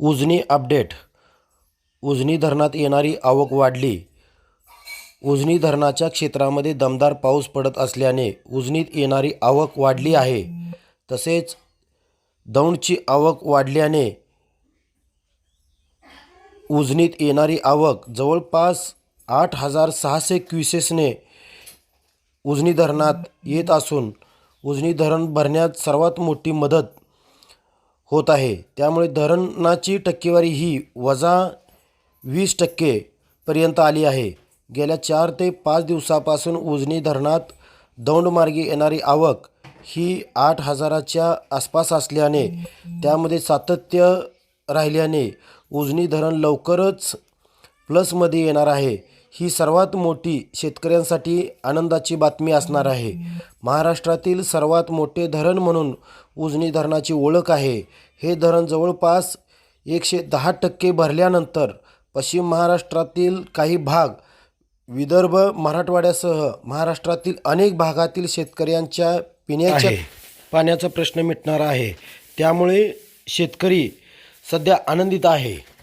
Ujani update. Ujani धरणात येणारी आवक वाढली. उजनी धरणाच्या क्षेत्रामध्ये दमदार पाऊस पडत असल्याने उजनीत येणारी आवक वाढली आहे. तसेच दौंडची आवक वाढल्याने उजनीत येणारी आवक जवळपास आठ हजार सहाशे क्युसेसने उजनी धरणात येत असून उजनी धरण भरण्यात सर्वात मोठी मदत होत आहे. त्यामुळे धरणाची टक्केवारी ही वजा वीस टक्केपर्यंत आली आहे. गेल्या चार ते पाच दिवसापासून उजनी धरणात दौंडमार्गे येणारी आवक ही आठ हजाराच्या आसपास असल्याने त्यामध्ये सातत्य राहिल्याने उजनी धरण लवकरच प्लसमध्ये येणार आहे. ही सर्वात मोठी शेतकऱ्यांसाठी आनंदाची बातमी असणार आहे. महाराष्ट्रातील सर्वात मोठे धरण म्हणून उजनी धरणाची ओळख आहे. हे धरण जवळपास एकशे दहा टक्के भरल्यानंतर पश्चिम महाराष्ट्रातील काही भाग विदर्भ मराठवाड्यासह महाराष्ट्रातील अनेक भागातील शेतकऱ्यांच्या पिण्याच्या पाण्याचा प्रश्न मिटणार आहे. त्यामुळे शेतकरी सध्या आनंदित आहे.